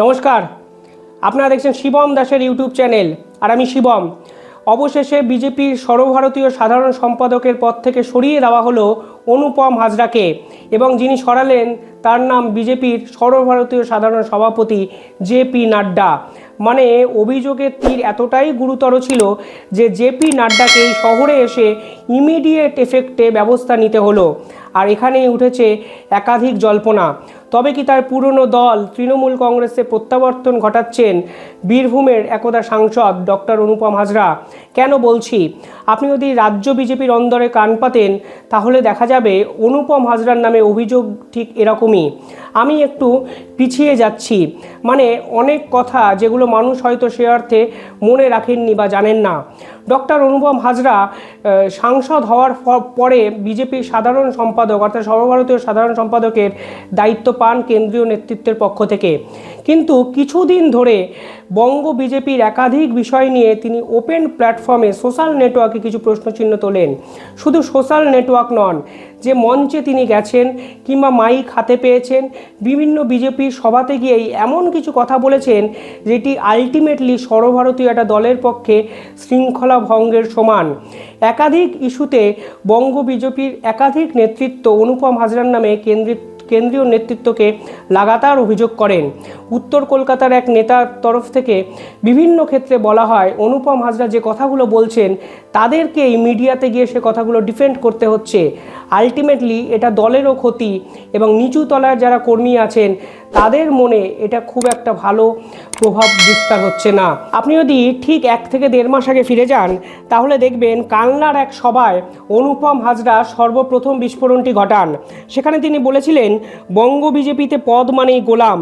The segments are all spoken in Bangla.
নমস্কার। আপনারা দেখছেন শিবম দাসের ইউটিউব চ্যানেল, আর আমি শিবম। অবশেষে বিজেপির সর্বভারতীয় সাধারণ সম্পাদকের পদ থেকে সরিয়ে দেওয়া হলো অনুপম হাজরাকে এবং যিনি সরালেন তার নাম বিজেপির সর্বভারতীয় সাধারণ সভাপতি জে পি নাড্ডা। মানে অভিযোগের তীর এতটাই গুরুতর ছিল যে জেপি নাড্ডাকে এই শহরে এসে ইমিডিয়েট এফেক্টে ব্যবস্থা নিতে হলো। আর এখানেই উঠেছে একাধিক জল্পনা। তবে কি তার পুরনো দল তৃণমূল কংগ্রেসে প্রত্যাবর্তন ঘটাচ্ছেন বীরভূমের একদা সাংসদ ডক্টর অনুপম হাজরা? কেন বলছি? আপনি যদি রাজ্য বিজেপির অন্দরে কান পাতেন, তাহলে দেখা যাবে অনুপম হাজরার নামে অভিযোগ ঠিক এরকমই। আমি একটু পিছিয়ে যাচ্ছি। মানে অনেক কথা যেগুলো মানুষ হয়তো সে অর্থে মনে রাখেননি বা জানেন না। ডক্টর অনুপম হাজরা সাংসদ হওয়ার পরে বিজেপির সাধারণ সম্পাদক অর্থাৎ সর্বভারতীয় সাধারণ সম্পাদকের দায়িত্ব পান কেন্দ্রীয় নেতৃত্বের পক্ষ থেকে। কিন্তু কিছুদিন ধরে বঙ্গ বিজেপির একাধিক বিষয় নিয়ে তিনি ওপেন প্ল্যাটফর্মে সোশ্যাল নেটওয়ার্কে কিছু প্রশ্নচিহ্ন তোলেন। শুধু সোশ্যাল নেটওয়ার্ক নন, যে মঞ্চে তিনি গেছেন কিংবা মাইক হাতে পেয়েছেন, বিভিন্ন বিজেপির সভাতে গিয়েই এমন কিছু কথা বলেছেন, যেটি আলটিমেটলি সর্বভারতীয় একটা দলের পক্ষে শৃঙ্খলা ভঙ্গের সমান। একাধিক ইস্যুতে বঙ্গ বিজেপির একাধিক নেতৃত্ব অনুপম হাজরার নামে কেন্দ্রিত কেন্দ্রীয় নেতৃত্বকে লাগাতার অভিযোগ করেন। উত্তর কলকাতার এক নেতার তরফ থেকে বিভিন্ন ক্ষেত্রে বলা হয়, অনুপম হাজরা যে কথাগুলো বলছেন, তাদেরকেই মিডিয়াতে গিয়ে সে কথাগুলো ডিফেন্ড করতে হচ্ছে। আলটিমেটলি এটা দলেরও ক্ষতি এবং নিচু তলার যারা কর্মী আছেন তাদের মনে এটা খুব একটা ভালো প্রভাব বিস্তার হচ্ছে না। আপনি যদি ঠিক এক থেকে দেড় মাস আগে ফিরে যান, তাহলে দেখবেন কালনার এক সভায় অনুপম হাজরা সর্বপ্রথম বিস্ফোরণটি ঘটান। সেখানে তিনি বলেছিলেন, বঙ্গ বিজেপিতে পদ মানেই গোলাম।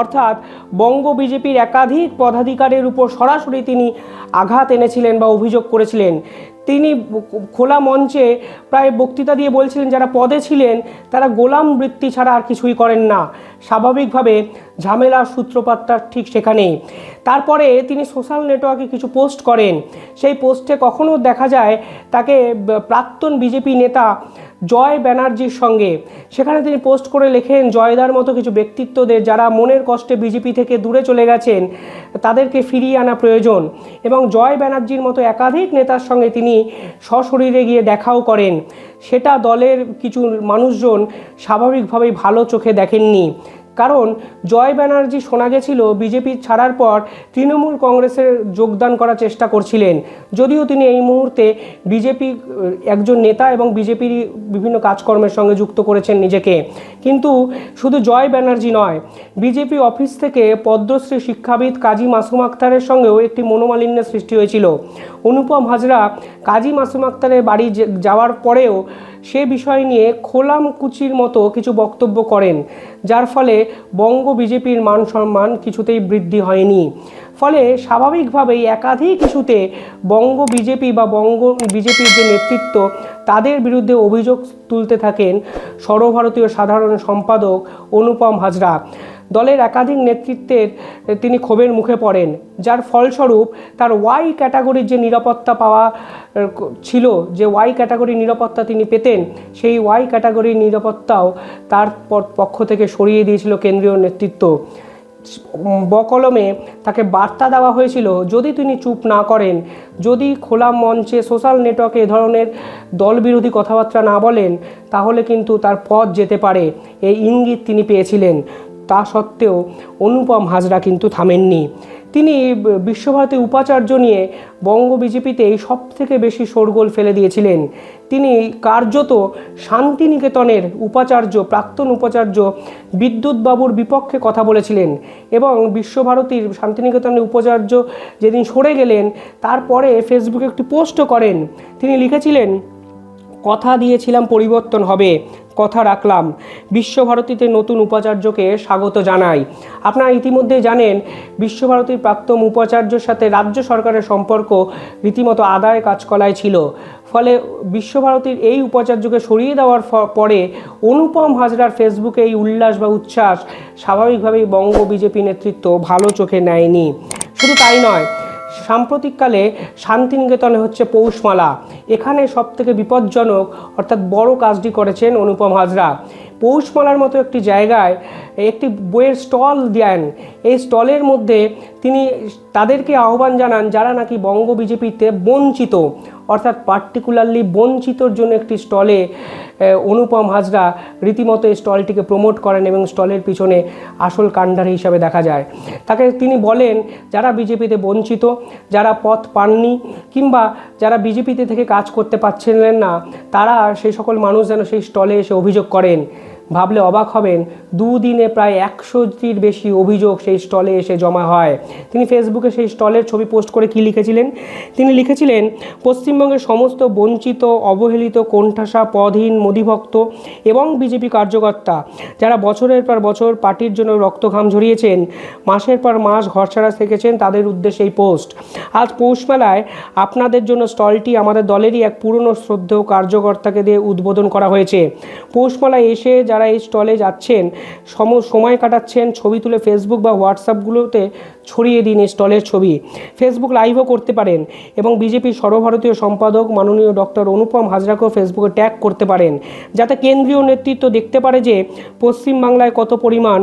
অর্থাৎ বঙ্গ বিজেপির একাধিক পদাধিকারের উপর সরাসরি তিনি আঘাত এনেছিলেন বা অভিযোগ করেছিলেন। তিনি খোলা মঞ্চে প্রায় বক্তৃতা দিয়ে বলছিলেন, যারা পদে ছিলেন, তারা গোলাম বৃত্তি ছাড়া আর কিছুই করেন না। স্বাভাবিকভাবে ঝামেলার সূত্রপাতটা ঠিক সেখানেই। তারপরে তিনি সোশ্যাল নেটওয়ার্কে কিছু পোস্ট করেন। সেই পোস্টে কখনো দেখা যায় তাকে প্রাক্তন বিজেপি নেতা জয় ব্যানার্জির সঙ্গে। সেখানে তিনি পোস্ট করে লেখেন, জয়দার মতো কিছু ব্যক্তিত্বদের যারা মনের কষ্টে বিজেপি থেকে দূরে চলে গেছেন, তাদেরকে ফিরিয়ে আনা প্রয়োজন। এবং জয় ব্যানার্জির মতো একাধিক নেতার সঙ্গে তিনি সশরীরে গিয়ে দেখাও করেন। সেটা দলের কিছু মানুষজন স্বাভাবিকভাবেই ভালো চোখে দেখেননি। কারণ জয় ব্যানার্জি শোনা গেছিল বিজেপি ছাড়ার পর তৃণমূল কংগ্রেসের যোগদান করার চেষ্টা করছিলেন। যদিও তিনি এই মুহূর্তে বিজেপি একজন নেতা এবং বিজেপির বিভিন্ন কাজকর্মের সঙ্গে যুক্ত করেছেন নিজেকে। কিন্তু শুধু জয় ব্যানার্জি নয়, বিজেপি অফিস থেকে পদ্মশ্রী শিক্ষাবিদ কাজী মাসুম আক্তারের সঙ্গেও একটি মনোমালিন্যের সৃষ্টি হয়েছিল। অনুপম হাজরা কাজী মাসুম আক্তারের বাড়ি যাওয়ার পরেও সে বিষয় নিয়ে খোলাম কুচির মতো কিছু বক্তব্য করেন, যার ফলে বঙ্গ বিজেপির মান সম্মান কিছুতেই বৃদ্ধি হয়নি। ফলে স্বাভাবিকভাবেই একাধিক ইস্যুতে বঙ্গ বিজেপি বা বঙ্গ বিজেপির যে নেতৃত্ব, তাদের বিরুদ্ধে অভিযোগ তুলতে থাকেন সর্বভারতীয় সাধারণ সম্পাদক অনুপম হাজরা। দলের একাধিক নেতৃত্বের তিনি ক্ষোভের মুখে পড়েন, যার ফলস্বরূপ তার ওয়াই ক্যাটাগরির যে নিরাপত্তা পাওয়া ছিল, যে ওয়াই ক্যাটাগরির নিরাপত্তা তিনি পেতেন, সেই ওয়াই ক্যাটাগরির নিরাপত্তাও তার পক্ষ থেকে সরিয়ে দিয়েছিল কেন্দ্রীয় নেতৃত্ব। বকলমে তাকে বার্তা দেওয়া হয়েছিল, যদি তিনি চুপ না করেন, যদি খোলা মঞ্চে সোশ্যাল নেটওয়ার্কে এ ধরনের দলবিরোধী কথাবার্তা না বলেন, তাহলে কিন্তু তার পথ যেতে পারে। এই ইঙ্গিত তিনি পেয়েছিলেন। তা সত্ত্বেও অনুপম হাজরা কিন্তু থামেননি। তিনি বিশ্বভারতী উপাচার্য নিয়ে বঙ্গ বিজেপিতে সব থেকে বেশি শোরগোল ফেলে দিয়েছিলেন। তিনি কার্যত শান্তিনিকেতনের উপাচার্য, প্রাক্তন উপাচার্য বিদ্যুৎবাবুর বিপক্ষে কথা বলেছিলেন এবং বিশ্বভারতীর শান্তিনিকেতনের উপাচার্য যেদিন সরে গেলেন, তারপরে ফেসবুকে একটি পোস্টও করেন। তিনি লিখেছিলেন কথা দিয়েছিলাম পরিবর্তন হবে, কথা রাখলাম। বিশ্বভারতীতে নতুন উপাচার্যকে স্বাগত জানাই। আপনারা ইতিমধ্যে জানেন, বিশ্বভারতীর প্রাক্তন উপাচার্যর সাথে রাজ্য সরকারের সম্পর্ক রীতিমতো আদায় কাজকলায় ছিল। ফলে বিশ্বভারতীর এই উপাচার্যকে সরিয়ে দেওয়ার পরে অনুপম হাজরার ফেসবুকে এই উল্লাস বা উচ্ছ্বাস স্বাভাবিকভাবেই বঙ্গ বিজেপি নেতৃত্ব ভালো চোখে নেয়নি। শুধু তাই নয় সাম্প্রতিককালে শান্তিনিকেতনে হচ্ছে পৌষমালা। এখানে সবথেকে বিপজ্জনক অর্থাৎ বড় কাজটি করেছেন অনুপম হাজরা। পৌষমালার মতো একটি জায়গায় একটি বইয়ের স্টল দেন। এই স্টলের মধ্যে তিনি তাদেরকে আহ্বান জানান, যারা নাকি বঙ্গ বিজেপিতে বঞ্চিত, অর্থাৎ পার্টিকুলারলি বঞ্চিতর জন্য একটি স্টলে অনুপম হাজরা রীতিমতো এই স্টলটিকে প্রমোট করেন এবং স্টলের পিছনে আসল কাণ্ডারি হিসাবে দেখা যায়। তাকে তিনি বলেন, যারা বিজেপিতে বঞ্চিত, যারা পথ পাননি কিংবা যারা বিজেপিতে থেকে কাজ করতে পারছিলেন না, তারা সেই সকল মানুষ যেন সেই স্টলে এসে অভিযোগ করেন। ভাবলে অবাক হবেন, দুদিনে প্রায় একশোটির বেশি অভিযোগ সেই স্টলে এসে জমা হয়। তিনি ফেসবুকে সেই স্টলের ছবি পোস্ট করে কি লিখেছিলেন? তিনি লিখেছিলেন, পশ্চিমবঙ্গের সমস্ত বঞ্চিত, অবহেলিত, কোণঠাসা, পদহীন মোদিভক্ত এবং বিজেপি কার্যকর্তা যারা বছরের পর বছর পার্টির জন্য রক্ত ঘাম ঝরিয়েছেন, মাসের পর মাস ঘর ছাড়া থেকেছেন তাদের উদ্দেশ্যে এই পোস্ট। আজ পৌষমেলায় আপনাদের জন্য স্টলটি আমাদের দলেরই এক পুরনো শ্রদ্ধেয় কার্যকর্তাকে দিয়ে উদ্বোধন করা হয়েছে। পৌষমেলায় এসে যারা এই স্টলে যাচ্ছেন, সম, সময় কাটাচ্ছেন, ছবি তুলে ফেসবুক বা হোয়াটসঅ্যাপগুলোতে ছড়িয়ে দিন এই স্টলের ছবি। ফেসবুক লাইভও করতে পারেন এবং বিজেপির সর্বভারতীয় সম্পাদক মাননীয় ডক্টর অনুপম হাজরাকেও ফেসবুকে ট্যাগ করতে পারেন। যাতে কেন্দ্রীয় নেতৃত্ব দেখতে পারে যে পশ্চিমবাংলায় কত পরিমাণ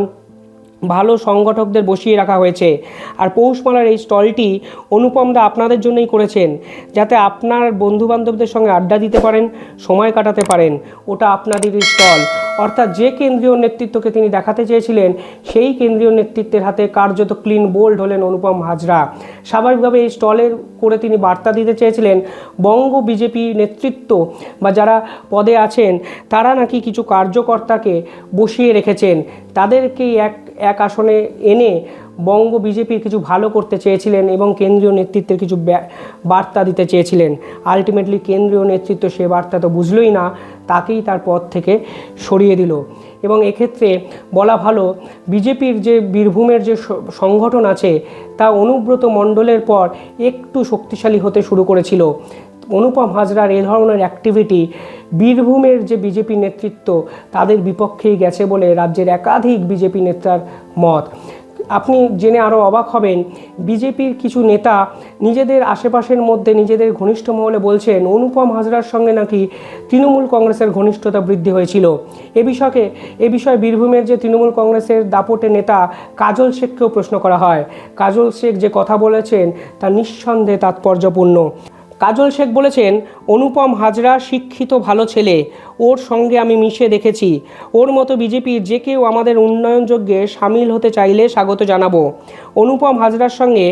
ভালো সংগঠকদের বসিয়ে রাখা হয়েছে। আর পৌষমালার এই স্টলটি অনুপমদা আপনাদের জন্যই করেছেন, যাতে আপনার বন্ধুবান্ধবদের সঙ্গে আড্ডা দিতে পারেন, সময় কাটাতে পারেন। ওটা আপনাদেরই স্টল। অর্থাৎ যে কেন্দ্রীয় নেতৃত্বকে তিনি দেখাতে চেয়েছিলেন, সেই কেন্দ্রীয় নেতৃত্বের হাতে কার্যত ক্লিন বোল্ড হলেন অনুপম হাজরা। স্বাভাবিকভাবে এই স্টলের করে তিনি বার্তা দিতে চেয়েছিলেন, বঙ্গ বিজেপি নেতৃত্ব বা যারা পদে আছেন, তারা নাকি কিছু কার্যকর্তাকে বসিয়ে রেখেছেন। তাদেরকেই এক এক আসনে এনে বঙ্গ বিজেপির কিছু ভালো করতে চেয়েছিলেন এবং কেন্দ্রীয় নেতৃত্বের কিছু বার্তা দিতে চেয়েছিলেন। আলটিমেটলি কেন্দ্রীয় নেতৃত্ব সে বার্তা তো বুঝলই না, তাকেই তার পদ থেকে সরিয়ে দিল। এবং এক্ষেত্রে বলা ভালো, বিজেপির যে বীরভূমের যে সংগঠন আছে, তা অনুব্রত মণ্ডলের পর একটু শক্তিশালী হতে শুরু করেছিল। অনুপম হাজরার এ ধরনের অ্যাক্টিভিটি বীরভূমের যে বিজেপি নেতৃত্ব, তাদের বিপক্ষেই গেছে বলে রাজ্যের একাধিক বিজেপি নেতার মত। আপনি জেনে আরও অবাক হবেন, বিজেপির কিছু নেতা নিজেদের আশেপাশের মধ্যে নিজেদের ঘনিষ্ঠ মহলে বলছেন, অনুপম হাজরার সঙ্গে নাকি তৃণমূল কংগ্রেসের ঘনিষ্ঠতা বৃদ্ধি হয়েছিল। এ বিষয়কে, এ বিষয়ে বীরভূমের যে তৃণমূল কংগ্রেসের দাপটে নেতা কাজল শেখকেও প্রশ্ন করা হয়। কাজল শেখ যে কথা বলেছেন, তা নিঃসন্দেহে তাৎপর্যপূর্ণ। কাজল শেখ বলেছেন অনুপম হাজরা, শিক্ষিত ভালো ছেলে। ওর সঙ্গে আমি মিশে দেখেছি। ওর মতো বিজেপির যে কেউ আমাদের উন্নয়ন যজ্ঞে সামিল হতে চাইলে স্বাগত জানাব। অনুপম হাজরার সঙ্গে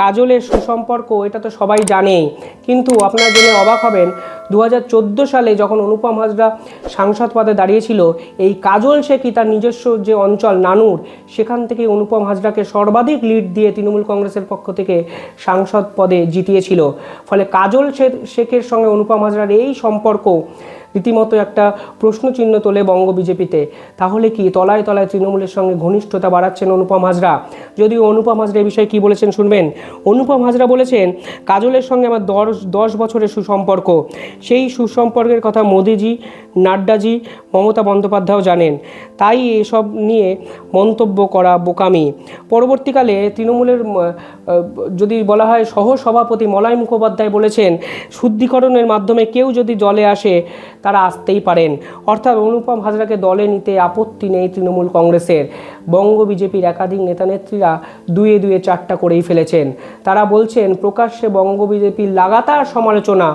কাজলের সুসম্পর্ক, এটা তো সবাই জানে। কিন্তু আপনারা জেনে অবাক হবেন দু হাজার চোদ্দ সালে যখন অনুপম হাজরা সাংসদ পদে দাঁড়িয়েছিল, এই কাজল শেখই তার নিজস্ব যে অঞ্চল, নানুর, সেখান থেকে অনুপম হাজরাকে সর্বাধিক লিড দিয়ে তৃণমূল কংগ্রেসের পক্ষ থেকে সাংসদ পদে জিতিয়েছিল। ফলে কাজল শেখের সঙ্গে অনুপম হাজরার এই সম্পর্ক রীতিমতো একটা প্রশ্নচিহ্ন তোলে বঙ্গ বিজেপিতে। তাহলে কি তলায় তলায় তৃণমূলের সঙ্গে ঘনিষ্ঠতা বাড়াচ্ছেন অনুপম হাজরা? যদিও অনুপম হাজরা এই বিষয়ে কী বলেছেন শুনবেন? অনুপম হাজরা বলেছেন, কাজলের সঙ্গে আমার দশ দশ বছরের সুসম্পর্ক। সেই সুসম্পর্কের কথা মোদিজি, নাড্ডাজি, মমতা বন্দ্যোপাধ্যায়ও জানেন। তাই এসব নিয়ে মন্তব্য করা বোকামি। পরবর্তীকালে তৃণমূলের যদি বলা হয় সহ সভাপতি মলয় মুখোপাধ্যায় বলেছেন, শুদ্ধিকরণের মাধ্যমে কেউ যদি জলে আসে তারা আসতেই পারেন। অর্থাৎ অনুপম হাজরাকে দলে নিতে আপত্তি নেই তৃণমূল কংগ্রেসের। বঙ্গ বিজেপির একাধিক নেতানেত্রীরা দুয়ে দুয়ে চারটা করেই ফেলেছেন। তারা বলছেন, প্রকাশ্যে বঙ্গ বিজেপির লাগাতার সমালোচনা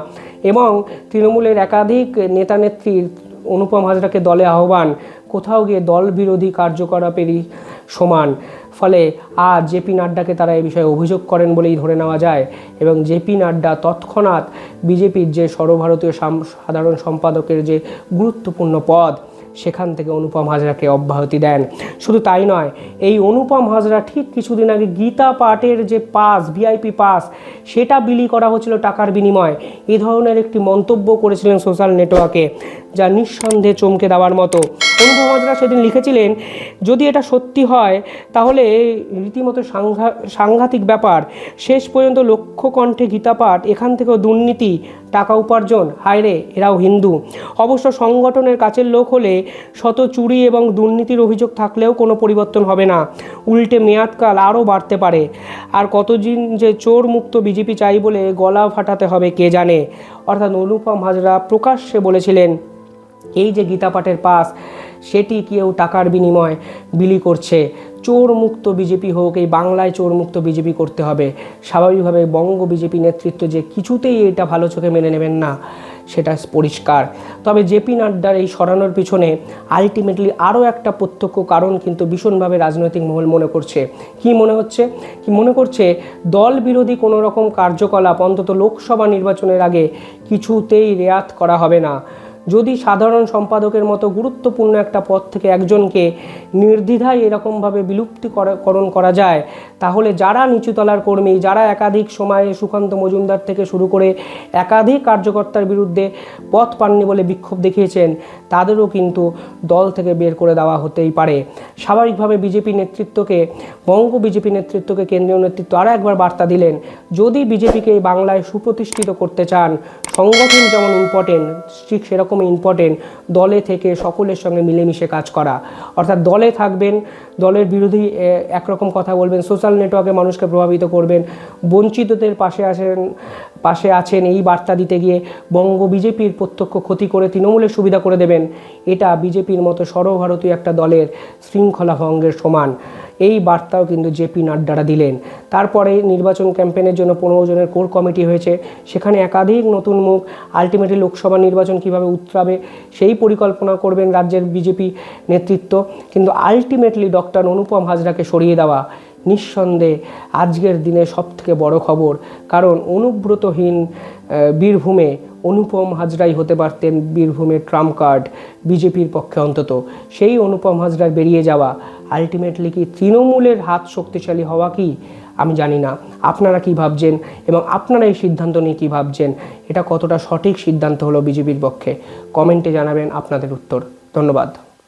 এবং তৃণমূলের একাধিক নেতানেত্রীর অনুপম হাজরাকে দলে আহ্বান। কোথাও গিয়ে দল বিরোধী কার্যকলাপেরই সমান। ফলে আজ জেপি নাড্ডাকে তারা এই বিষয়ে অভিযোগ করেন বলেই ধরে নেওয়া যায় এবং জেপি নাড্ডা তৎক্ষণাৎ বিজেপির যে সর্বভারতীয় সাধারণ সম্পাদকের যে গুরুত্বপূর্ণ পদ, সেখান থেকে অনুপম হাজরাকে অব্যাহতি দেন। শুধু তাই নয়, এই অনুপম হাজরা ঠিক কিছুদিন আগে গীতা পাঠের যে পাস, ভিআইপি পাস, সেটা বিলি করা হচ্ছিল টাকার বিনিময়। এ ধরনের একটি মন্তব্য করেছিলেন সোশ্যাল নেটওয়ার্কে, যা নিঃসন্দেহে চমকে দেওয়ার মতো। অনুপম হাজরা সেদিন লিখেছিলেন, যদি এটা সত্যি হয়, তাহলে রীতিমতো সাংঘা, সাংঘাতিক ব্যাপার। শেষ পর্যন্ত লক্ষ্য কণ্ঠে গীতাপাঠ, এখান থেকেও দুর্নীতি, টাকা উপার্জন, হায় রে, এরাও হিন্দু। অবশ্য সংগঠনের কাছের লোক হলে শত চুরি এবং দুর্নীতির অভিযোগ থাকলেও কোনো পরিবর্তন হবে না। উল্টে মেয়াদকাল আরও বাড়তে পারে। আর কতদিন যে চোর মুক্ত বিজেপি চাই বলে গলা ফাটাতে হবে কে জানে? অর্থাৎ অনুপম হাজরা প্রকাশ্যে বলেছিলেন, এই যে গীতা পাঠের পাস সেটি কেউ টাকার বিনিময়ে বিলি করছে। চোর মুক্ত বিজেপি হোক, এই বাংলায় চোর মুক্ত বিজেপি করতে হবে। স্বাভাবিকভাবে বঙ্গ বিজেপি নেতৃত্ব যে কিছুতেই এটা ভালো চোখে মেনে নেবেন না, সেটা পরিষ্কার। তবে জেপি নাড্ডার এই সরানোর পিছনে আলটিমেটলি আরও একটা প্রত্যক্ষ কারণ কিন্তু ভীষণভাবে রাজনৈতিক মহল মনে করছে। কি মনে হচ্ছে? কি মনে করছে? দল বিরোধী কোনো রকম কার্যকলাপ অন্তত লোকসভা নির্বাচনের আগে কিছুতেই রেয়াত করা হবে না। যদি সাধারণ সম্পাদকের মতো গুরুত্বপূর্ণ একটা পদ থেকে একজনকে নির্দ্বিধায় এরকমভাবে বিলুপ্তিকরণ করা যায়, তাহলে যারা নিচুতলার কর্মী, যারা একাধিক সময়ে সুকান্ত মজুমদার থেকে শুরু করে একাধিক কার্যকর্তার বিরুদ্ধে পথ পাননি বলে বিক্ষোভ দেখিয়েছেন, তাদেরও কিন্তু দল থেকে বের করে দেওয়া হতেই পারে। স্বাভাবিকভাবে বিজেপি নেতৃত্বকে, বঙ্গ বিজেপি নেতৃত্বকে কেন্দ্রীয় নেতৃত্ব আরও একবার বার্তা দিলেন, যদি বিজেপিকে বাংলায় সুপ্রতিষ্ঠিত করতে চান, সংগঠন যেমন ইম্পর্টেন্ট ঠিক সেরকমই ইম্পর্টেন্ট দলে থেকে সকলের সঙ্গে মিলেমিশে কাজ করা। অর্থাৎ দলে থাকবেন দলের বিরোধী একরকম কথা বলবেন সোশ্যাল নেটওয়ার্কে মানুষকে প্রভাবিত করবেন, বঞ্চিতদের পাশে আসেন, পাশে আছেন এই বার্তা দিতে গিয়ে বঙ্গ বিজেপির প্রত্যক্ষ ক্ষতি করে তৃণমূলের সুবিধা করে দেবেন, এটা বিজেপির মতো সর্বভারতীয় একটা দলের শৃঙ্খলা ভঙ্গের সমান। এই বার্তাও কিন্তু জেপি নাড্ডারা দিলেন। তারপরে নির্বাচন ক্যাম্পেনের জন্য পনেরো জনের কোর কমিটি হয়েছে, সেখানে একাধিক নতুন মুখ আলটিমেটলি লোকসভা নির্বাচন কীভাবে উতরাবে, সেই পরিকল্পনা করবেন রাজ্যের বিজেপি নেতৃত্ব, কিন্তু আলটিমেটলি ডক্টর অনুপম হাজরাকে সরিয়ে দেওয়া নিঃসন্দেহে আজকের দিনে সবথেকে বড় খবর। কারণ অনুব্রতহীন বীরভূমে অনুপম হাজরাই হতে পারতেন বীরভূমের ট্রাম্প কার্ড বিজেপির পক্ষে অন্তত। সেই অনুপম হাজরার বেরিয়ে যাওয়া আলটিমেটলি কি তৃণমূলের হাত শক্তিশালী হওয়া কি? আমি জানি না। আপনারা কি ভাবছেন এবং আপনারা এই সিদ্ধান্ত নিয়ে কী ভাবছেন? এটা কতটা সঠিক সিদ্ধান্ত হলো বিজেপির পক্ষে? কমেন্টে জানাবেন আপনাদের উত্তর। ধন্যবাদ।